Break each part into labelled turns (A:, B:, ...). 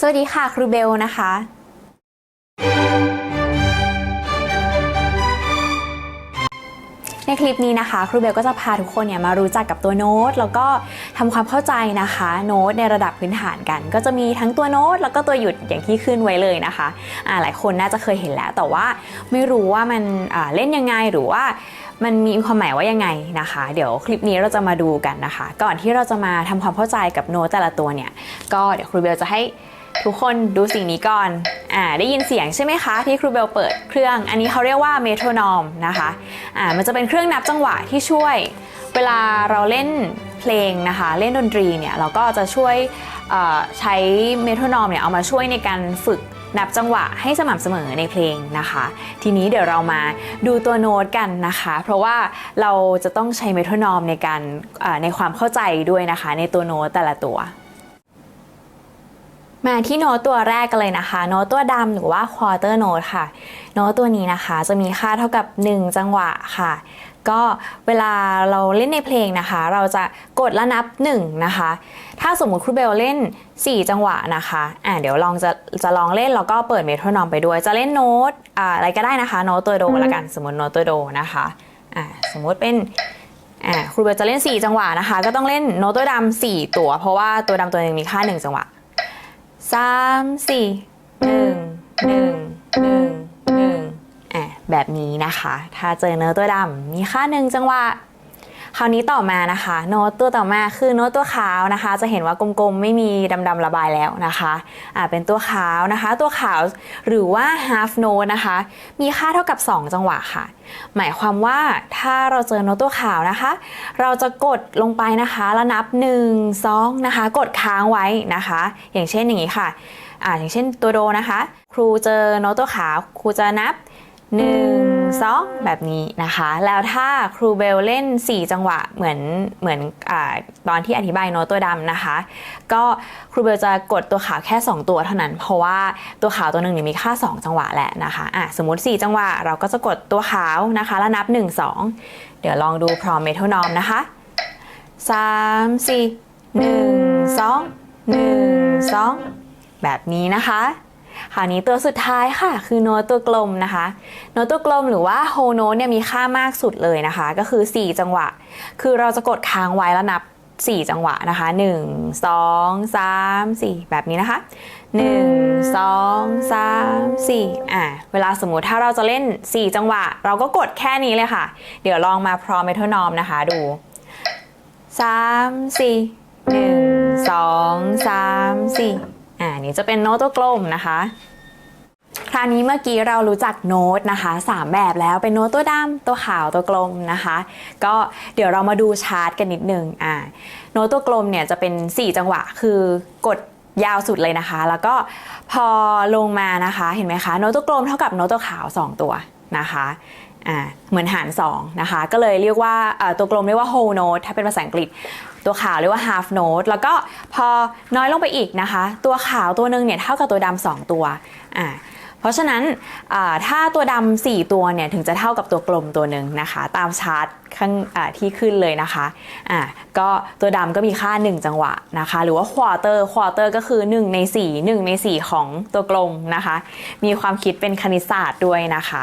A: สวัสดีค่ะ ครูเบลนะคะ ในคลิปนี้นะคะ ครูเบลก็จะพาทุกคนเนี่ยมารู้จักกับตัวโน้ต แล้วก็ทำความเข้าใจนะคะ โน้ตในระดับพื้นฐานกัน ก็จะมีทั้งตัวโน้ต แล้วก็ตัวหยุดอย่างที่ขึ้นไว้เลยนะคะอ่าหลายคนน่าจะเคยเห็นแล้ว แต่ว่าไม่รู้ว่ามันเล่นยังไงหรือว่ามันมีความหมายว่ายังไงนะคะ เดี๋ยวคลิปนี้เราจะมาดูกันนะคะ ก่อนที่เราจะมาทำความเข้าใจกับโน้ตแต่ละตัวเนี่ย ก็เดี๋ยวครูเบลจะให้ ทุกคนดูสิ่งนี้ก่อน อ่า ได้ยินเสียงใช่ไหมคะ ที่ครูเบลเปิดเครื่อง อันนี้เขาเรียกว่าเมโทรนอมนะคะ อ่า มันจะเป็นเครื่องนับจังหวะที่ช่วย เวลาเราเล่นเพลงนะคะ เล่นดนตรีเนี่ย เราก็จะช่วยใช้เมโทรนอมเนี่ย เอามาช่วยในการฝึกนับจังหวะให้สม่ำเสมอในเพลงนะคะ ทีนี้เดี๋ยวเรามาดูตัวโน้ตกันนะคะ เพราะว่าเราจะต้องใช้เมโทรนอมในการในความเข้าใจด้วยนะคะ ในตัวโน้ตแต่ละตัว มาที่โน้ตตัวแรกกันเลยนะคะ โน้ตตัวดำหรือว่า quarter note ค่ะ โน้ตตัวนี้นะคะจะมีค่าเท่ากับ 1 จังหวะค่ะ ก็เวลาเราเล่นในเพลงนะคะ เราจะกดแล้วนับ 1 นะคะ ถ้าสมมุติครูเบลเล่น 4 จังหวะนะคะอ่าเดี๋ยวลองจะจะลองเล่นแล้วก็เปิดเมโทรนอมไปด้วย จะเล่นโน้ตอ่าอะไรก็ได้นะคะ โน้ตตัวโดละกัน สมมติโน้ตตัวโดนะคะอ่าสมมติเป็นอ่าครูเบลจะเล่น 4 จังหวะนะคะ ก็ต้องเล่นโน้ตตัวดำ4ตัว เพราะว่าตัวดำตัวหนึงมีค่า 1 จังหวะ สามสี่หนึ่งหนึ่งหนึ่งหนึ่งอะแบบนี้นะคะ ถ้าเจอเนื้อตัวดำมีค่าหนึ่งจังหวะ คราวนี้ต่อมานะคะ โน้ตตัวต่อมาคือโน้ตตัวขาวนะคะ จะเห็นว่ากลมๆ ไม่มีดำๆระบายแล้วนะคะอ่าเป็นตัวขาวนะคะ ตัวขาวหรือว่า half note นะคะ มีค่าเท่ากับ 2 จังหวะค่ะ หมายความว่าถ้าเราเจอโน้ตตัวขาวนะคะ เราจะกดลงไปนะคะแล้วนับ 1 2 นะคะ กดค้างไว้นะคะ อย่างเช่นอย่างนี้ค่ะอ่าอย่างเช่นตัวโดนะคะ ครูเจอโน้ตตัวขาวครูจะนับ 1 2 แบบนี้นะคะ แล้วถ้าครูเบลเล่น 4 จังหวะเหมือนเหมือนอตอนที่อธิบายโน้ตตัวดำนะคะ ก็ครูเบลจะกดตัวขาวแค่ 2 ตัวเท่านั้น เพราะว่าตัวขาวตัวหนึ่งนี่มีค่า 2 จังหวะแหละนะคะอะสมมติ 4 จังหวะเราก็จะกดตัวขาวนะคะ แล้วนับ 1 2 เดี๋ยวลองดูพร้อมเมโทนอมนะคะ 3 4 1 2 1 2 แบบนี้นะคะ คราวนี้ตัวสุดท้ายค่ะ คือโน้ตตัวกลมนะคะ โน้ตตัวกลมหรือว่าโฮโน้ตเนี่ยมีค่ามากสุดเลยนะคะ ก็คือ 4 จังหวะ คือเราจะกดค้างไว้แล้วนับ 4 จังหวะนะคะ 1 2 3 4 แบบนี้นะคะ 1 2 3 4อะเวลาสมมุติถ้าเราจะเล่น 4 จังหวะ เราก็กดแค่นี้เลยค่ะ เดี๋ยวลองมาพร้อมเมทรนอมนะคะดู 3 4 1 2 3 4 อ่านี่จะเป็นโน้ตตัวกลมนะคะคราวนี้เมื่อกี้เรารู้จักโน้ตนะคะ 3 แบบแล้วเป็นโน้ตตัวดำตัวขาวตัวกลมนะคะ ก็เดี๋ยวเรามาดูชาร์ตกันนิดนึงอ่าโน้ตตัวกลมเนี่ยจะเป็น 4 จังหวะคือกดยาวสุดเลยนะคะ แล้วก็พอลงมานะคะเห็นไหมคะโน้ตตัวกลมเท่ากับโน้ตตัวขาว 2 ตัวนะคะ อ่าเหมือนหาร2นะคะ ก็เลยเรียกว่าตัวกลมเรียกว่า whole note ถ้าเป็นภาษาอังกฤษ ตัวขาวเรียกว่า half note แล้วก็พอน้อยลงไปอีกนะคะ ตัวขาวตัวหนึ่งเนี่ยเท่ากับตัวดำสองตัวอ่าเพราะฉะนั้นถ้าตัวดำสี่ตัวเนี่ยถึงจะเท่ากับตัวกลมตัวหนึ่งนะคะ ตามชาร์ตข้างที่ขึ้นเลยนะคะอ่าก็ตัวดำก็มีค่า 1 จังหวะนะคะ หรือว่า quarter quarter ก็คือ 1 ใน 4 1 ใน 4 ของตัวกลมนะคะ มีความคิดเป็นคณิตศาสตร์ด้วยนะคะ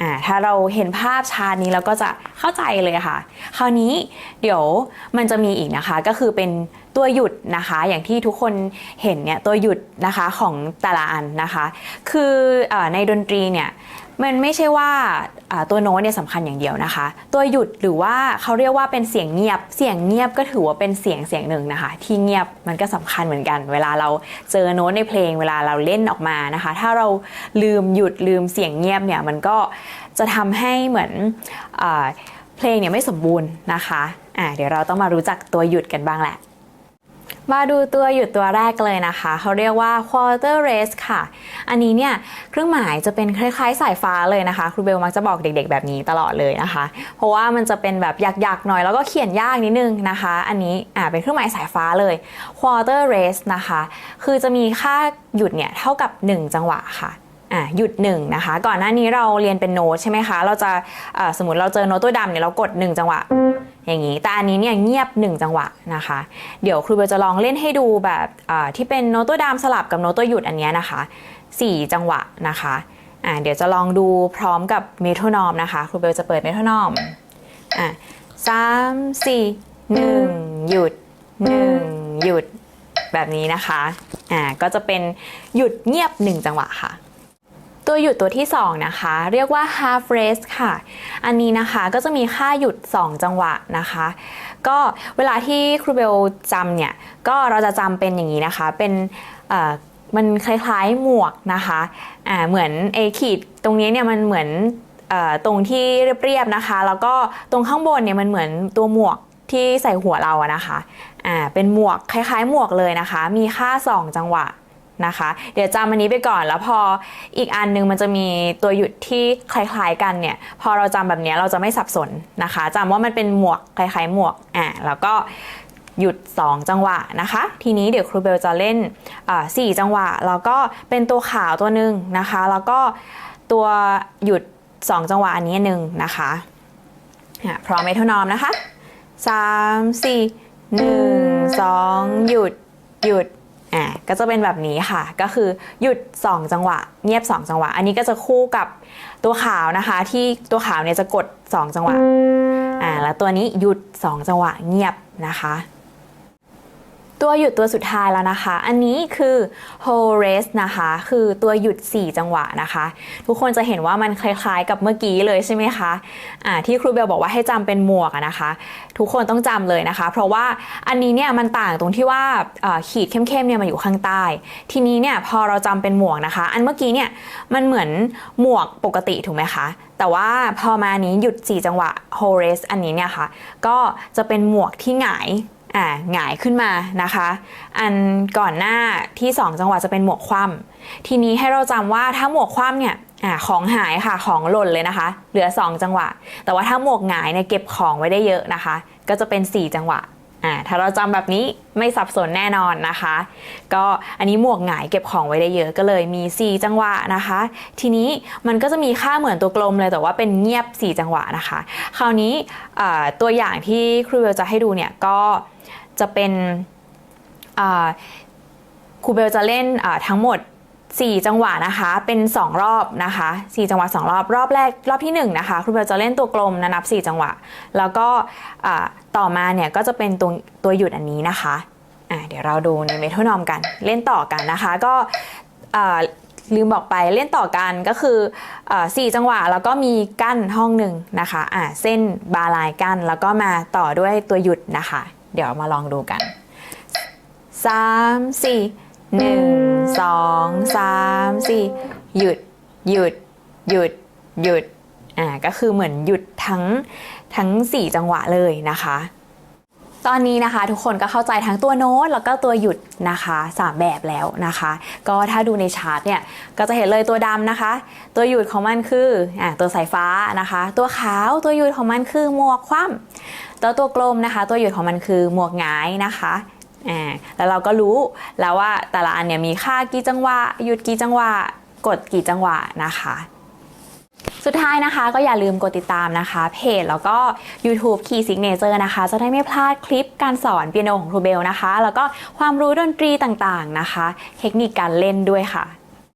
A: อ่าถ้าเราเห็นภาพชาร์ตนี้เราก็จะเข้าใจเลยค่ะ คราวนี้เดี๋ยวมันจะมีอีกนะคะก็คือเป็นตัวหยุดนะคะอย่างที่ทุกคนเห็นเนี่ยตัวหยุดนะคะของแต่ละอันนะคะ คืออในดนตรีเนี่ย มันไม่ใช่ว่าตัวโน้ตเนี่ยสำคัญอย่างเดียวนะคะ ตัวหยุดหรือว่าเขาเรียกว่าเป็นเสียงเงียบ เสียงเงียบก็ถือว่าเป็นเสียงเสียงหนึ่งนะคะ ที่เงียบมันก็สำคัญเหมือนกัน เวลาเราเจอโน้ตในเพลง เวลาเราเล่นออกมานะคะ ถ้าเราลืมหยุดลืมเสียงเงียบเนี่ยมันก็จะทำให้เหมือนอเพลงเนี่ยไม่สมบูรณ์นะคะอ่าเดี๋ยวเราต้องมารู้จักตัวหยุดกันบ้างแหละ มาดูตัวหยุดตัวแรกกันเลยนะคะ เขาเรียกว่า quarter race ค่ะ อันนี้เนี่ยเครื่องหมายจะเป็นคล้ายๆสายฟ้าเลยนะคะ ครูเบลมักจะบอกเด็กๆแบบนี้ตลอดเลยนะคะ เพราะว่ามันจะเป็นแบบหยักๆหน่อยแล้วก็เขียนยากนิดนึงนะคะ อันนี้อ่าเป็นเครื่องหมายสายฟ้าเลย quarter race นะคะ คือจะมีค่าหยุดเนี่ยเท่ากับ 1 จังหวะค่ะ อะหยุดหนึ่งนะคะ ก่อนหน้านี้เราเรียนเป็นโน้ตใช่ไหมคะ เราจะเอ่อสมมติเราเจอโน้ตตัวดำเนี่ยเรากด 1 จังหวะ อย่างนี้ แต่อันนี้เนี่ยเงียบ 1 จังหวะนะคะ เดี๋ยวครูเบลจะลองเล่นให้ดูแบบที่เป็นโน้ตตัวดำสลับกับโน้ตตัวหยุดอันนี้นะคะ 4 จังหวะนะคะอ่าเดี๋ยวจะลองดูพร้อมกับเมโทรนอมนะคะ ครูเบลจะเปิดเมโทรนอมอะสามสี่หนึ่งหยุดหนึ่งหยุดแบบนี้นะคะอ่าก็จะเป็นหยุดเงียบ1จังหวะค่ะ ตัวหยุดตัวที่ 2 นะคะ เรียกว่า half rest ค่ะ อันนี้นะคะก็จะมีค่าหยุด 2 จังหวะนะคะ ก็เวลาที่ครูเบลจำเนี่ย ก็เราจะจำเป็นอย่างนี้นะคะ เป็นมันคล้ายๆหมวกนะคะอ่าเหมือนเอขีดตรงนี้เนี่ยมันเหมือนอตรงที่เรียบๆนะคะ แล้วก็ตรงข้างบนเนี่ยมันเหมือนตัวหมวกที่ใส่หัวเราอะนะคะอ่าเป็นหมวกคล้ายๆ หมวกเลยนะคะ มีค่า 2 จังหวะ นะคะ เดี๋ยวจำอันนี้ไปก่อนแล้วพออีกอันนึงมันจะมีตัวหยุดที่คล้ายๆกันเนี่ย พอเราจำแบบนี้เราจะไม่สับสนนะคะจำว่ามันเป็นหมวกคล้ายๆหมวกอะแล้วก็หยุด 2 จังหวะนะคะ ทีนี้เดี๋ยวครูเบลจะเล่นอ่จังหวะ แล้วก็เป็นตัวขาวตัวหนึ่งนะคะ แล้วก็ตัวหยุด 2 จังหวะอันนี้หนึ่งนะคะพร้อมเมโทรนอมนะคะ 3 4 1 2 หยุดหยุด อ่าก็จะเป็นแบบนี้ค่ะ ก็คือหยุด 2 จังหวะ เงียบ 2 จังหวะ อันนี้ก็จะคู่กับตัวขาวนะคะ ที่ตัวขาวเนี่ยจะกด 2 จังหวะอ่าแล้วตัวนี้หยุด 2 จังหวะเงียบนะคะ ตัวหยุดตัวสุดท้ายแล้วนะคะ อันนี้คือ whole rest นะคะ คือตัวหยุด 4 จังหวะนะคะ ทุกคนจะเห็นว่ามันคล้ายๆ กับเมื่อกี้เลยใช่ไหมคะอ่าที่ครูเบลบอกว่าให้จำเป็นหมวกนะคะ ทุกคนต้องจำเลยนะคะ เพราะว่าอันนี้เนี่ยมันต่างตรงที่ว่าขีดเข้มๆเนี่ยมาอยู่ข้างใต้ ทีนี้เนี่ยพอเราจำเป็นหมวกนะคะ อันเมื่อกี้เนี่ยมันเหมือนหมวกปกติถูกไหมคะแต่ว่าพอมานี้หยุด 4 จังหวะ whole rest อันนี้เนี่ยค่ะก็จะเป็นหมวกที่หงาย อ่าหงายขึ้นมานะคะ อันก่อนหน้าที่ 2 จังหวะจะเป็นหมวกคว่ำทีนี้ให้เราจำว่าถ้าหมวกคว่ำเนี่ยอ่าของหายค่ะของหล่นเลยนะคะ เหลือ 2 จังหวะ แต่ว่าถ้าหมวกหงายเนี่ยเก็บของไว้ได้เยอะนะคะ ก็จะเป็น 4 จังหวะ อ่าถ้าเราจำแบบนี้ไม่สับสนแน่นอนนะคะ ก็อันนี้หมวกหงายเก็บของไว้ได้เยอะก็เลยมี 4 จังหวะนะคะ ทีนี้มันก็จะมีค่าเหมือนตัวกลมเลยแต่ว่าเป็นเงียบ 4 จังหวะนะคะ คราวนี้ตัวอย่างที่ครูเบลจะให้ดูเนี่ยก็จะเป็นครูเบลจะเล่นทั้งหมด 4 จังหวะนะคะ เป็น 2 รอบนะคะ 4 จังหวะ 2 รอบ รอบแรก รอบที่ 1 นะคะครูเบลจะเล่นตัวกลมนะนับ 4 จังหวะ แล้วก็ต่อมาเนี่ยก็จะเป็นตัวตัวหยุดอันนี้นะคะอ่าเดี๋ยวเราดูในเมโทรนอมกัน เล่นต่อกันนะคะ ก็ลืมบอกไปเล่นต่อกันก็คืออาสี่จังหวะแล้วก็มีกั้นห้องหนึ่งนะคะอ่าเส้นบาลายกั้นแล้วก็มาต่อด้วยตัวหยุดนะคะ เดี๋ยวมาลองดูกันสามสี่ หนึ่งสองสามสี่หยุด หยุด หยุด หยุด อ่า ก็คือเหมือนหยุดทั้งทั้ง 4 จังหวะเลยนะคะ ตอนนี้นะคะ ทุกคนก็เข้าใจทั้งตัวโน้ตแล้วก็ตัวหยุดนะคะสามแบบแล้วนะคะ ก็ถ้าดูในชาร์ตเนี่ย ก็จะเห็นเลยตัวดำนะคะ ตัวหยุดของมันคืออ่าตัวสายฟ้านะคะ ตัวขาวตัวหยุดของมันคือหมวกคว่ำตัวตัวกลมนะคะ ตัวหยุดของมันคือหมวกหงายนะคะ อ่าแล้วเราก็รู้แล้วว่าแต่ละอันเนี่ยมีค่ากี่จังหวะหยุดกี่จังหวะกดกี่จังหวะนะคะสุดท้ายนะคะก็อย่าลืมกดติดตามนะคะเพจแล้วก็ YouTube Key Signature นะคะ จะได้ไม่พลาดคลิปการสอนเปียโนของครูเบลนะคะ แล้วก็ความรู้ดนตรีต่างๆนะคะ เทคนิคการเล่นด้วยค่ะ